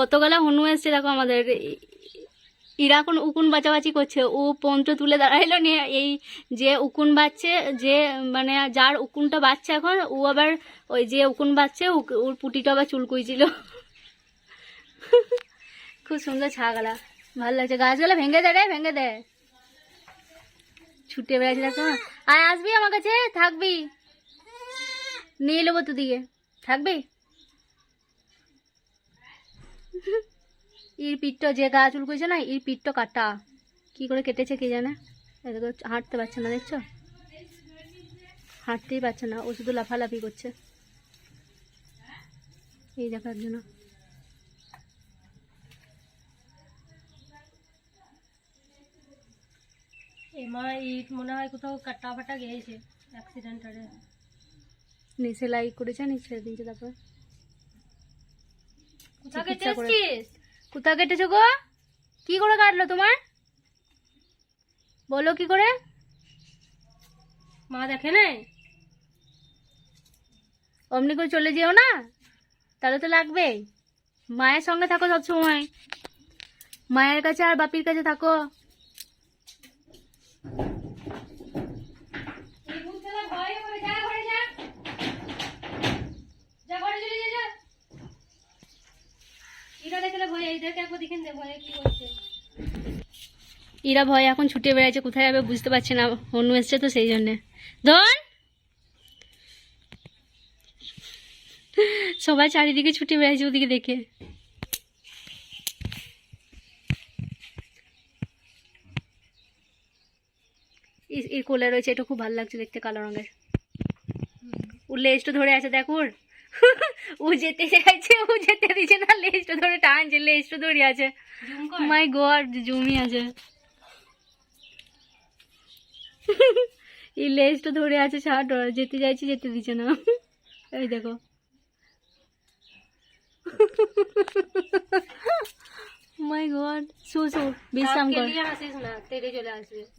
কতগুলা হনু এসছে, দেখো আমাদের। ইরা এখন উকুন বাঁচাবাচি করছে। ও পঞ্চ তুলে দাঁড়াইলো নিয়ে এই যে উকুন বাচ্ছে যে মানে যার উকুনটা বাচ্ছে এখন, ও আবার ওই যে উকুন বাচ্ছে ও- ওর পুটিটা আবার চুলকুইছিল খুব সুন্দর ছাগলা। ভালো লাগছে। গাছগুলো ভেঙে দে রে, ভেঙে দেয় ছুটে বেড়াচ্ছে, দেখো। আয়, আসবি আমার কাছে? থাকবি? নিয়ে নেব তোদিকে থাকবি? এর পিঠটা যে গা চুল করেছে না এর পিঠটা কাটা। কি করে কেটেছে কে জানে? হাঁটতে পারছে না দেখছ? হাঁটতেই পারছে না ও শুধু লাফালাফি করছে। এই দেখার জন্য এমা ইট মনে হয় কোথাও কাটা ফাটা গিয়েছে অ্যাক্সিডেন্টারে নি সেলাই করেছে নি ছেড়ে দিয়েছে তারপর। চিকিৎসা করে- কেটেছিস কোথা কেটেছো গো? কি করে কাটলো তোমার? বলো কি করে? মা দেখে নাই? অমনি করে চলে যেও না? তাহলে তো লাগবেই মায়ের সঙ্গে থাকো সব সময় মায়ের কাছে আর বাপির কাছে থাকো। ইরা ভয় এখন ছুটে বেড়াচ্ছে কোথায় যাবে বুঝতে পারছে না, অন্য এসছে তো সেই জন্যে। ধন! সবাই চারিদিকে ছুটে বেড়াচ্ছে ওদিকে দেখে। এই কোলে রয়েছে, এটা খুব ভালো লাগছে দেখতে কালো রঙের। ও লেজটা ধরে আছে, দেখ ওর। ও যেতে চাইছে, ও যেতে লেজটা ধরে টানছে লেজটা ধরে আছে। মাই গড জমি আছে। এই লেজটা ধরে আছে ছাড় যেতে চাইছে যেতে দিচ্ছে না। এই দেখো। মাই গড শু শু বিশ্রাম কর।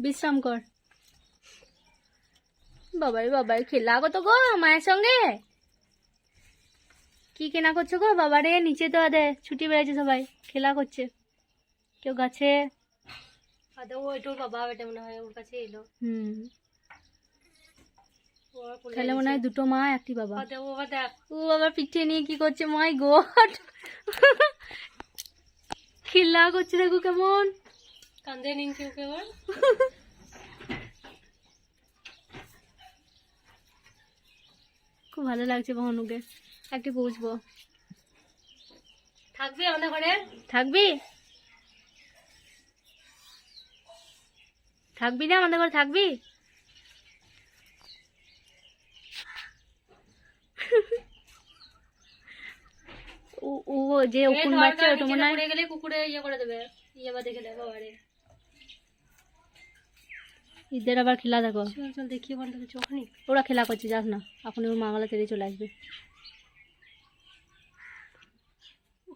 বিশ্রাম কর। বাবাই বাবাই খেলা কত গো মায়ের সঙ্গে? কি কেনা করছ গো? বাবারে নিচে তো আদে ছুটি বেড়েছে সবাই। খেলা করছে। কেউ গাছে? আদৌ ওইটাও বাবা মনে হয় ওর কাছে এলো। হুম। ও তাহলে মনে হয় দুটো মা একটি বাবা। ও আবার পিঠে নিয়ে কি করছে? My god. খেলা করছে দেখো কেমন। কান্দে ওকে আবার। খুব ভালো লাগছে বহনুকে। একটি পৌঁছবো থাকবি আমাদের ঘরে? থাকবি? থাকবি না আমাদের ঘরে থাকবি? ও ও যে উকুন বাচ্চা ওটা মনে হয় গেলে কুকুরে ইয়ে করে দেবে। ইয়ে দেখে ঈদের আবার খেলা দেখো। চল চল দেখি ওখানটা ওরা খেলা করছে যাস না। এখন ওর মাগালা তেড়ে চলে আসবে।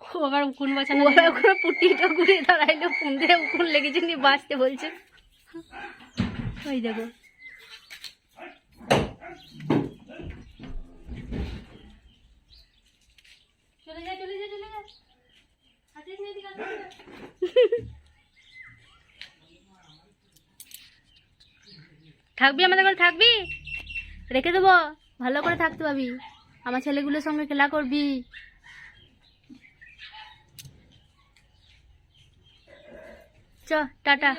ও আবার কোন বাচ্চা ও আবার ওখানে পুটিটা ঘুরে দাঁড়াইলো ফোন দিয়ে উকুন লেগেছে নিয়ে বাঁচতে বলছে। ওই দেখো। চলে যা চলে যা চলে যা। হাতিস নি দিকে থাকবি আমাদের ঘরে থাকবি? রেখে দেবো ভালো করে থাকতে পাবি আমার ছেলেগুলোর সঙ্গে খেলা করবি। चल टाटा।